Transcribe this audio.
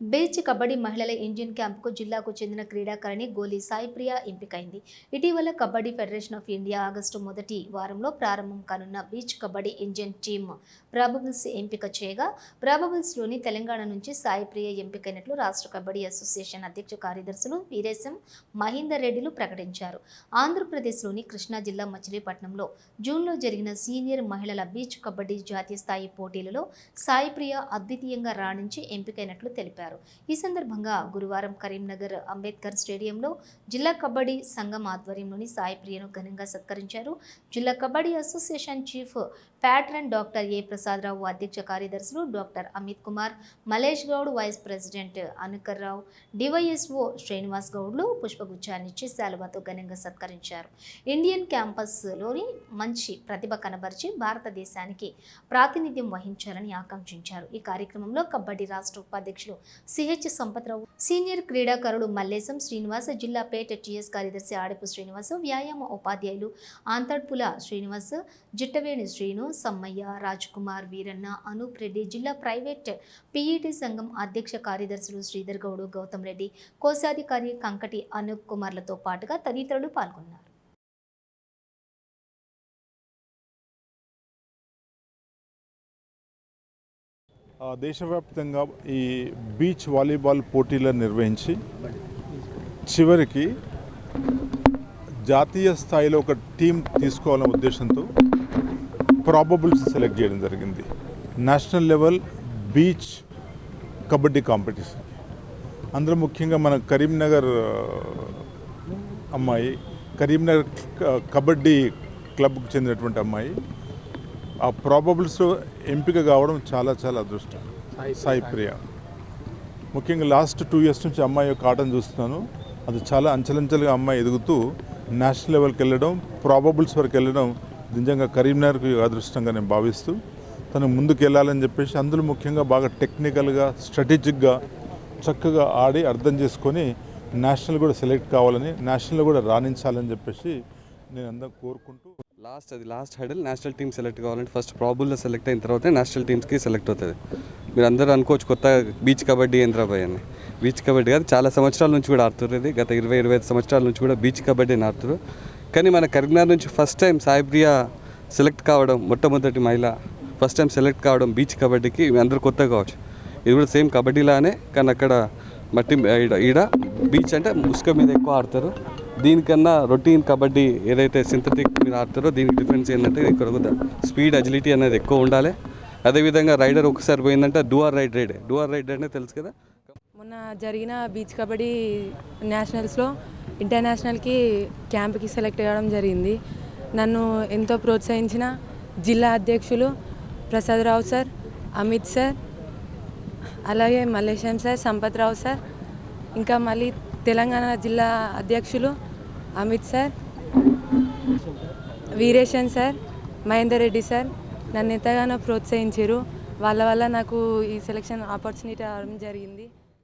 Beach kabaddi మహిళల Indian క్యాంపుకు జిల్లాకు చెందిన క్రీడాకారిణి గోలీ సాయిప్రియ ఎంపికైంది. ఇటీవల kabaddi federation of India August మొదటి వారంలో ప్రారంభం కానున్న beach kabaddi Indian team probables ఎంపిక చేయగా ప్రాబబుల్స్లోని తెలంగాణ నుంచి సాయిప్రియ ఎంపికైనట్లు రాష్ట్ర కబడ్డీ అసోసియేషన్ అధ్యక్ష కార్యదర్శులు వీరేశం మహేందర్ రెడ్డిలు ప్రకటించారు. ఆంధ్రప్రదేశ్లోని కృష్ణా జిల్లా మచిలీపట్నంలో జూన్లో జరిగిన సీనియర్ మహిళల బీచ్ కబడ్డీ జాతీయ స్థాయి పోటీలలో సాయిప్రియ అద్వితీయంగా రాణించి ఎంపికైనట్లు తెలిపారు. ఈ సందర్భంగా గురువారం కరీంనగర్ అంబేద్కర్ స్టేడియంలో జిల్లా కబడ్డీ సంఘం ఆధ్వర్యంలోని సాయిప్రియను ఘనంగా సత్కరించారు. జిల్లా kabaddi association chief patron doctor A Prasadarao అధ్యక్ష కార్యదర్శులు doctor Amit Kumar Malesh Goud vice president Anukar Rao DYSO Srinivas గౌడ్లు పుష్పగుచ్చాన్నిచ్చి శాలువాతో ఘనంగా సత్కరించారు. ఇండియన్ క్యాంపస్లోని మంచి ప్రతిభ కనబరిచి భారతదేశానికి ప్రాతినిధ్యం వహించాలని ఆకాంక్షించారు. ఈ కార్యక్రమంలో కబడ్డీ రాష్ట్ర ఉపాధ్యక్షులు సిహెచ్ సంపత్రావు. సీనియర్ క్రీడాకారుడు మల్లేశం శ్రీనివాస్ జిల్లా పేట టీఎస్ కార్యదర్శి ఆడపు శ్రీనివాస్ వ్యాయామ ఉపాధ్యాయులు ఆంతడ్పుల శ్రీనివాస్ జిట్టవేణి శ్రీను సమ్మయ్య రాజ్కుమార్ వీరన్న అనూప్ రెడ్డి జిల్లా ప్రైవేట్ పీఈటీ సంఘం అధ్యక్ష కార్యదర్శులు శ్రీధర్ గౌడ్ గౌతమ్ రెడ్డి కోశాధికారి కంకటి అనూప్ కుమార్లతో పాటుగా తదితరులు పాల్గొన్నారు. దేశవ్యాప్తంగా ఈ బీచ్ వాలీబాల్ పోటీలను నిర్వహించి చివరికి జాతీయ స్థాయిలో ఒక టీం తీసుకోవాలనే ఉద్దేశంతో ప్రాబబుల్స్ సెలెక్ట్ చేయడం జరిగింది. National level beach kabaddi competition. అందులో ముఖ్యంగా మన కరీంనగర్ అమ్మాయి కరీంనగర్ కబడ్డీ క్లబ్కు చెందినటువంటి అమ్మాయి ఆ ప్రాబబుల్స్లో ఎంపిక కావడం చాలా చాలా అదృష్టం. సాయి ప్రియ. ముఖ్యంగా లాస్ట్ టూ ఇయర్స్ నుంచి అమ్మాయి యొక్క ఆటను చూస్తున్నాను. అది చాలా అంచెలంచెలుగా అమ్మాయి ఎదుగుతూ నేషనల్ లెవెల్కి వెళ్ళడం ప్రాబబుల్స్ వరకు వెళ్ళడం నిజంగా కరీంనగర్కి అదృష్టంగా నేను భావిస్తూ తను ముందుకు వెళ్ళాలని చెప్పేసి అందులో ముఖ్యంగా బాగా టెక్నికల్గా స్ట్రాటజిక్గా చక్కగా ఆడి అర్థం చేసుకొని నేషనల్ కూడా సెలెక్ట్ కావాలని నేషనల్ కూడా రాణించాలని చెప్పేసి నేను అందరం కోరుకుంటూ లాస్ట్ అది లాస్ట్ హైడల్ నేషనల్ టీమ్ సెలెక్ట్ కావాలంటే ఫస్ట్ ప్రాబుల్లో సెలెక్ట్ అయిన తర్వాత నేషనల్ టీమ్స్కి సెలెక్ట్ అవుతుంది. మీరు అందరూ అనుకోవచ్చు కొత్త బీచ్ కబడ్డీ ఏంద్రాబాయ్ అని. బీచ్ కబడ్డీ కాదు చాలా సంవత్సరాల నుంచి కూడా ఆడుతున్నారు గత ఇరవై ఇరవై ఐదు సంవత్సరాల నుంచి కూడా బీచ్ కబడ్డీని ఆడుతున్నారు కానీ మన కరీంనగర్ నుంచి ఫస్ట్ టైం సాయిబ్రియా సెలెక్ట్ కావడం మొట్టమొదటి మహిళ. ఫస్ట్ టైం సెలెక్ట్ కావడం బీచ్ కబడ్డీకి మీ అందరూ కొత్త కావచ్చు. ఇది కూడా సేమ్ కబడ్డీలానే కానీ అక్కడ మట్టి ఈడ ఈడ బీచ్ అంటే ముసుక మీద ఎక్కువ ఆడతారు. దీనికన్నా రొటీన్ కబడ్డీ ఏదైతే సింథటిక్ మీద ఆడతారో దీనికి డిఫరెన్స్ ఏంటంటే ఇక్కడ స్పీడ్ అజిలిటీ అనేది ఎక్కువ ఉండాలి. అదేవిధంగా రైడర్ ఒకసారి పోయిందంటే do or raid raid. Do or raid అంటే తెలుసు కదా? మొన్న జరిగిన బీచ్ కబడ్డీ నేషనల్స్లో ఇంటర్నేషనల్కి క్యాంప్కి సెలెక్ట్ అవ్వడం జరిగింది. నన్ను ఎంతో ప్రోత్సహించిన జిల్లా అధ్యక్షులు ప్రసాదరావు సార్ అమిత్ సార్ అలాగే మల్లేశం సార్ సంపత్ రావు సార్ ఇంకా మళ్ళీ తెలంగాణ జిల్లా అధ్యక్షులు Amit sir Veeresan sir Mahender Reddy sir నన్ను ఎంతగానో ప్రోత్సహించారు. వాళ్ళ వల్ల నాకు ఈ సెలక్షన్ ఆపర్చునిటీ రావడం జరిగింది.